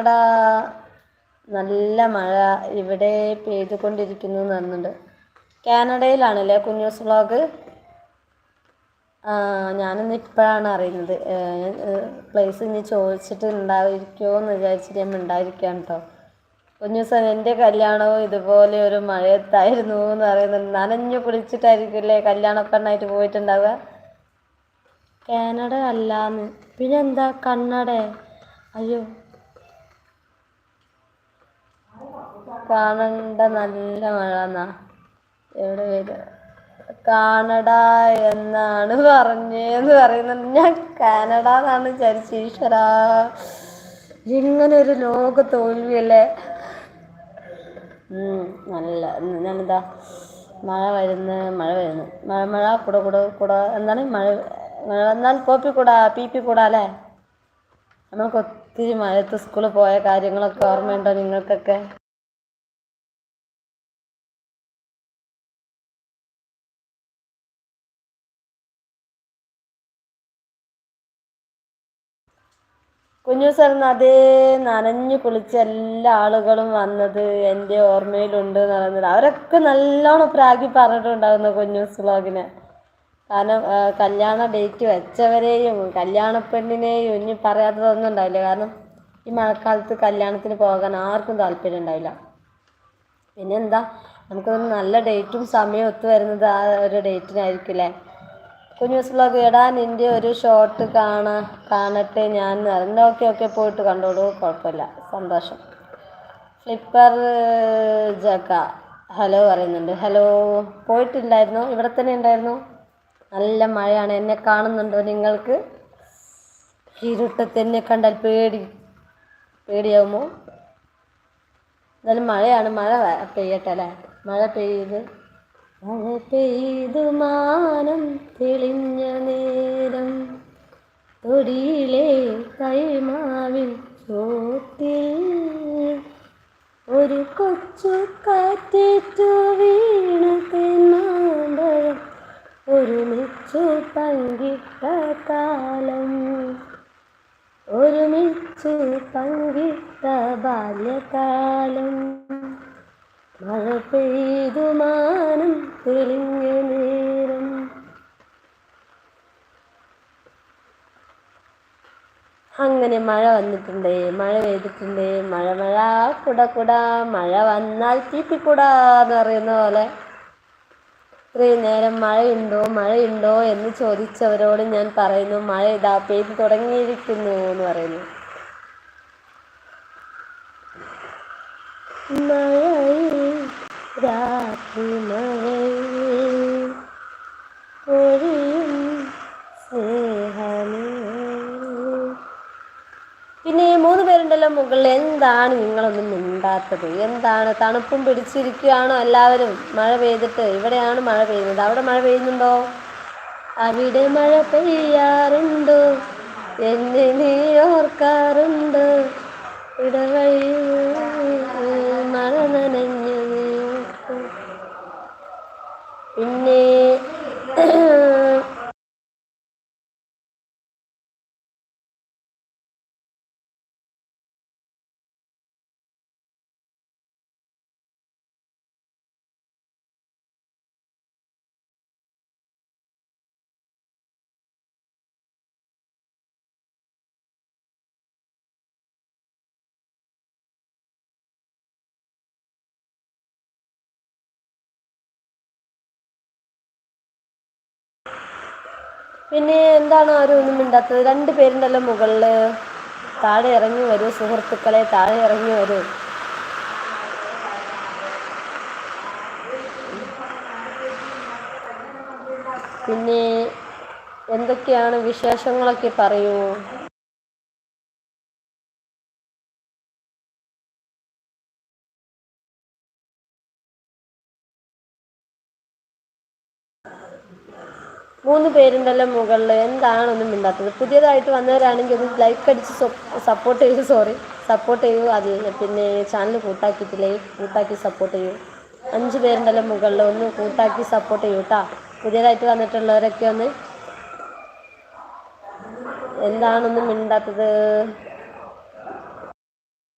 എടാ നല്ല മഴ ഇവിടെ പെയ്തുകൊണ്ടിരിക്കുന്നു എന്ന് പറഞ്ഞിട്ടുണ്ട് കാനഡയിലാണല്ലേ കുഞ്ഞൂസ് വ്ളോഗ്? ഞാനിന്ന് ഇപ്പോഴാണ് അറിയുന്നത്. പ്ലേസ് ഇനി ചോദിച്ചിട്ട് എന്ന് വിചാരിച്ചിട്ട് ഞാൻ ഉണ്ടായിരിക്കാം കേട്ടോ കുഞ്ഞൂസൻ എന്റെ കല്യാണവും ഇതുപോലെ ഒരു മഴയത്തായിരുന്നു എന്ന് പറയുന്നുണ്ട്. നനഞ്ഞു കുളിച്ചിട്ടായിരിക്കില്ലേ കല്യാണ പെണ്ണായിട്ട് പോയിട്ടുണ്ടാവുക? കാനഡ അല്ലാന്ന്. പിന്നെന്താ കന്നഡ അയ്യോ കാണണ്ട നല്ല മഴ എന്നാ എവിടെ വരിക കാനഡ എന്നാണ് പറഞ്ഞേന്ന് പറയുന്നത് ഞാൻ കാനഡ എന്നാണ് വിചാരിച്ചു. ഈശ്വരാ. ഇങ്ങനെ ഒരു ലോക തോൽവിയല്ലേ? നല്ല ഞാനെന്താ മഴ വരുന്ന മഴ വരുന്നു. മഴ മഴ കുട കുട കുട. എന്താണ് മഴ? മഴ വന്നാൽ പോപ്പി കൂടാ പി പി കൂടാ അല്ലേ? ഒത്തിരി മഴയത്ത് സ്കൂളിൽ പോയ കാര്യങ്ങളൊക്കെ ഓർമ്മയുണ്ടോ നിങ്ങൾക്കൊക്കെ? കുഞ്ഞു സാറിന് അതേ നനഞ്ഞു കുളിച്ച എല്ലാ ആളുകളും വന്നത് എന്റെ ഓർമ്മയിലുണ്ട് എന്ന് പറയുന്നത്. അവരൊക്കെ നല്ലോണം പ്രാഗി പറഞ്ഞിട്ടുണ്ടാകുന്ന കുഞ്ഞു സ്ലോഗിനെ കാരണം കല്യാണ ഡേറ്റ് വെച്ചവരെയും കല്യാണ പെണ്ണിനെയും ഇനി പറയാത്തതൊന്നും ഉണ്ടാവില്ല. കാരണം ഈ മഴക്കാലത്ത് കല്യാണത്തിന് പോകാൻ ആർക്കും താല്പര്യം ഉണ്ടാവില്ല. പിന്നെന്താ? നമുക്കൊന്ന് നല്ല ഡേറ്റും സമയവും ഒത്തു വരുന്നത് ആ ഒരു ഡേറ്റിനായിരിക്കില്ലേ കുഞ്ഞൂസ് വ്ളോഗ് ഇടാൻ നിന്റെ ഒരു ഷോട്ട് കാണാ കാണട്ടെ ഞാൻ എന്നാ ഓക്കെ ഓക്കെ പോയിട്ട് കണ്ടോളൂ കുഴപ്പമില്ല. സന്തോഷം. ഫ്ലിപ്പർ ജക്ക ഹലോ പറയുന്നുണ്ട്. ഹലോ പോയിട്ടില്ലായിരുന്നു. ഇവിടെ തന്നെ ഉണ്ടായിരുന്നു. നല്ല മഴയാണ്. എന്നെ കാണുന്നുണ്ടോ നിങ്ങൾക്ക്? ഇരുട്ടത്ത് എന്നെ കണ്ടാൽ പേടി പേടിയാവുമോ? എന്നാലും മഴയാണ്. മഴ പെയ്യട്ടെ അല്ലേ? മഴ പെയ്ത് മഴ പെയ്തു മാനം തെളിഞ്ഞ നേരം. തൊടിയിലെ കൈമാവിൽ ചോത്തിൽ ഒരു കൊച്ചു കാറ്റേറ്റു വീണ തെന്നാമ്പഴം. ഒരുമിച്ചു പങ്കിട്ട കാലം. ഒരുമിച്ചു പങ്കിട്ട ബാല്യകാലം. മഴ പെയ്തു മാനം തെളിഞ്ഞ നേരം. അങ്ങനെ മഴ വന്നിട്ടുണ്ട് മഴ പെയ്തിട്ടുണ്ട്. മഴ മഴ കുട കുട മഴ വന്നാൽ തീപ്പിക്കുട എന്ന് പറയുന്ന പോലെ. ഇത്രയും നേരം മഴയുണ്ടോ മഴയുണ്ടോ എന്ന് ചോദിച്ചവരോട് ഞാൻ പറയുന്നു മഴ ഇതാ പെയ്തു തുടങ്ങിയിരിക്കുന്നു എന്ന് പറയുന്നു. മഴയിൽ പിന്നെ ഈ മൂന്ന് പേരുണ്ടല്ലോ മുകളിൽ. എന്താണ് നിങ്ങളൊന്നും മിണ്ടാത്തത്? എന്താണ് തണുപ്പും പിടിച്ചിരിക്കുകയാണോ എല്ലാവരും? മഴ പെയ്തിട്ട് ഇവിടെയാണ് മഴ പെയ്യുന്നത്. അവിടെ മഴ പെയ്യുന്നുണ്ടോ? അവിടെ മഴ പെയ്യാറുണ്ടോ. എന്നെ നീ ഓർക്കാറുണ്ട്. ഇടവഴിയിൽ മഴ നനഞ്ഞു നീക്കും. പിന്നെ പിന്നെ എന്താണ് ആരും ഒന്നും മിണ്ടാത്തത്? രണ്ട് പേരുണ്ടല്ലോ മുകളിൽ താഴെ ഇറങ്ങി വരും സുഹൃത്തുക്കളെ താഴെ ഇറങ്ങി വരും. പിന്നെ എന്തൊക്കെയാണ് വിശേഷങ്ങളൊക്കെ പറയൂ? മൂന്ന് പേരുണ്ടല്ലോ മുകളിൽ എന്താണ് ഒന്നും മിണ്ടാത്തത്. പുതിയതായിട്ട് വന്നവരാണെങ്കിൽ ഒന്ന് ലൈക്ക് അടിച്ച് സപ്പോർട്ട് ചെയ്യൂ സോറി സപ്പോർട്ട് ചെയ്യൂ അത് പിന്നെ ചാനൽ കൂട്ടാക്കിയിട്ടില്ലേ. കൂട്ടാക്കി സപ്പോർട്ട് ചെയ്യൂ. അഞ്ച് പേരുണ്ടല്ലോ മുകളിൽ ഒന്ന് കൂട്ടാക്കി സപ്പോർട്ട് ചെയ്യൂ കേട്ടോ പുതിയതായിട്ട് വന്നിട്ടുള്ളവരൊക്കെ ഒന്ന് എന്താണൊന്നും മിണ്ടാത്തത്?